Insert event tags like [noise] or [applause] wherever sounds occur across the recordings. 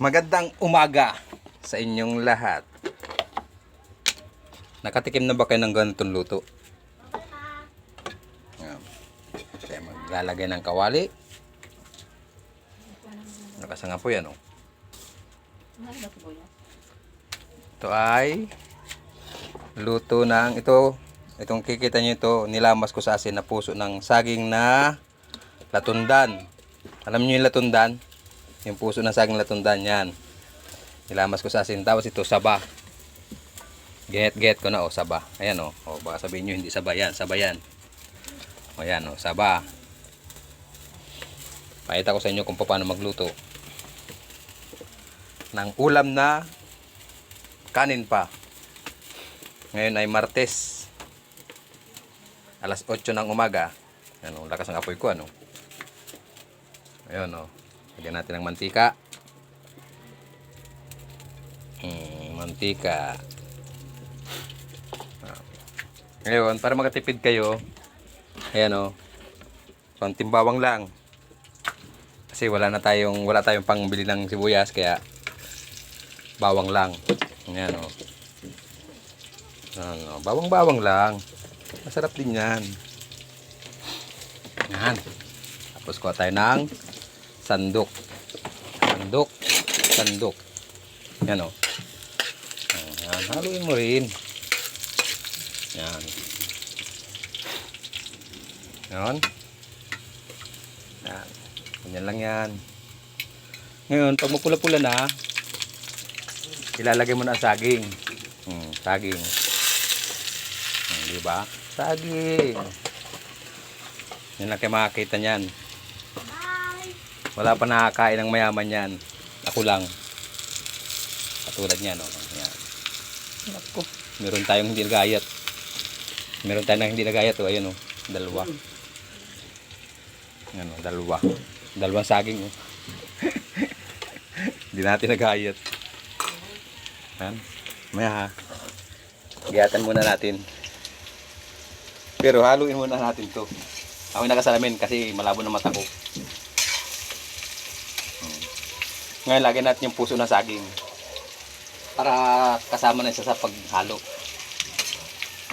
Magandang umaga sa inyong lahat. Nakatikim na ba kayo ng ganitong luto? Kaya maglalagay ng kawali. Nakasanga po yan, oh. Ito ay luto ng ito. Itong kikita nyo ito, nilamas ko sa asin na puso ng saging na latundan. Alam niyo yung latundan? Yung puso ng saging latundan yan. Nilamas ko sa asin. Tapos ito, saba. Get, get ko na, oh, saba. Ayan, oh. oh baka sabihin nyo, hindi saba yan. Saba yan. O, yan, oh, saba. Pakita ko sa inyo kung paano magluto. Ng ulam na kanin pa. Ngayon ay Martes. Alas 8 ng umaga. Ano, lakas ng apoy ko, ano. Ayun, oh. Lagyan natin ng mantika. Hmm, mantika. Ngayon, para makatipid kayo, ayan oh, konting bawang lang. Kasi wala na tayong, wala tayong pangbili ng sibuyas, kaya bawang lang. Ayan oh. Ano, bawang-bawang lang. Masarap din yan. Yan. Tapos kuha tayo ng sandok. Sandok. Sandok. Yan o. Yan. Haluin mo rin. Yan. Yan. Yan. Ganyan lang yan. Ngayon, pag mapula-pula na, ilalagay mo na ang saging. Hmm, saging. Hmm, di? Saging. Yan lang kayo makakita niyan. Wala pa nakakain ng mayaman yan. Ako lang. Katulad niya, no? Yan. Naku. Meron tayong hindi nagayat. Meron tayong hindi nagayat, oh. Ayun, oh. Dalawa. Yan, oh. Dalawa. Dalawang saging, oh. [laughs] Hindi natin nagayat. Yan. Maya, ha. Giyatan muna natin. Pero haluin muna natin to. Ako nakasalamin kasi malabo na mata ko. Hmm. Ngayon, lagyan natin yung puso ng saging. Para kasama na siya sa paghalo.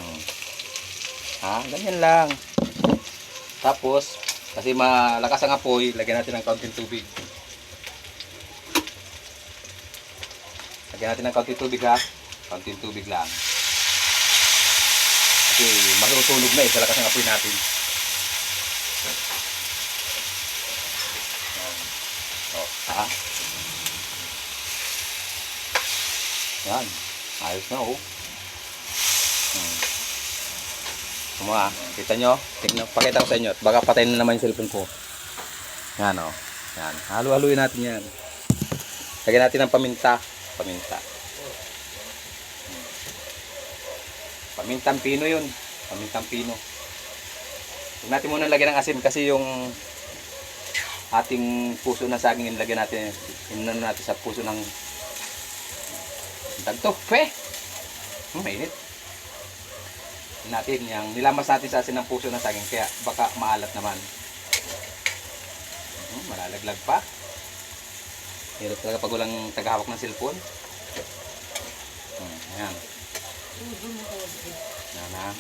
Hmm. Ha? Ganyan lang. Tapos, kasi malakas ang apoy, lagyan natin ng kaunting tubig. Lagyan natin ng kaunting tubig ha. Kaunting tubig lang. Kasi masusunog na eh sa lakas ng apoy natin. Oh, ha? Yan. Ayos na oh. Hmm. Kuma, kita nyo? Tingnan, pakita ko sa inyo. Baka patayin na naman yung cellphone ko. Yan oh. Yan. Halu-haluin natin yan. Lagyan natin ng paminta. Paminta. Hmm. Pamintang pino yun. Pamintang pino. Huwag natin muna lagyan ng asin kasi yung ating puso na saging ilagyan natin inan natin sa puso ng dagto fe hmm, mainit. Natin yung nilamas natin sa asin ng puso ng saging kaya baka maalat naman. Hmm, malalaglag pa. Hirap talaga pag walang tagahawak ng cellphone. Hmm, ayan. Yan ha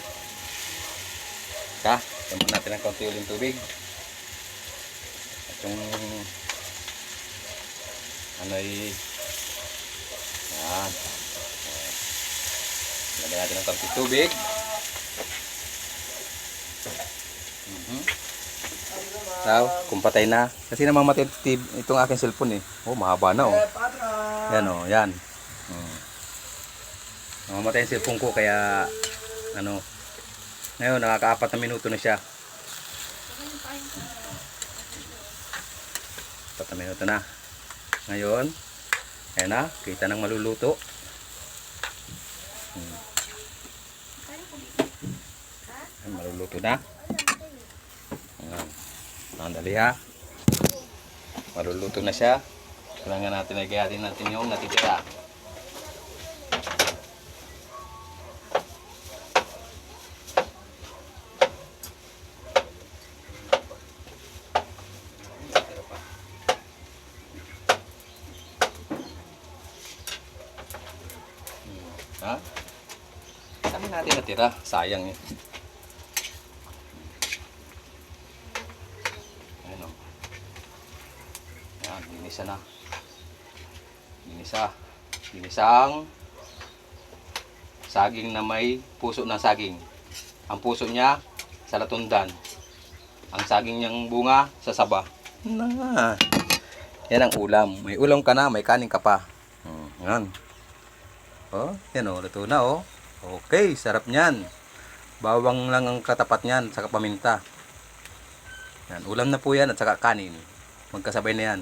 ka tamaan natin ng kaunti uling tubig. At yung ano ay yan lagyan natin ng kaunti tubig mhm Now, kung patay na. Kasi namamatay itong aking cellphone eh. Oh, mahaba na oh. Yan oh, yan. Hmm. Namamatay yung cellphone ko kaya ano. Ngayon, nakakaapat na minuto na siya. Apat na minuto na. Ngayon, ayan na, kita ng maluluto. Hmm. Ayan, maluluto na. Ayan. Sandali ha. Maluluto na siya. Kailangan natin lagayatin natin yung natitira. Ha? Kami natin natira. Sayang yun. Ayun o. Yan, linisa na. Linisa. Linisang saging na may puso ng saging. Ang puso niya sa latundan. Ang saging niyang bunga sa saba. Na. Yan ang ulam. May ulam ka na, may kanin ka pa. Hmm, yan. Oh, yan oh, luto na oh. Okay, sarap niyan. Bawang lang ang katapat niyan, saka paminta. Yan, ulam na po yan at saka kanin. Magkasabay na yan.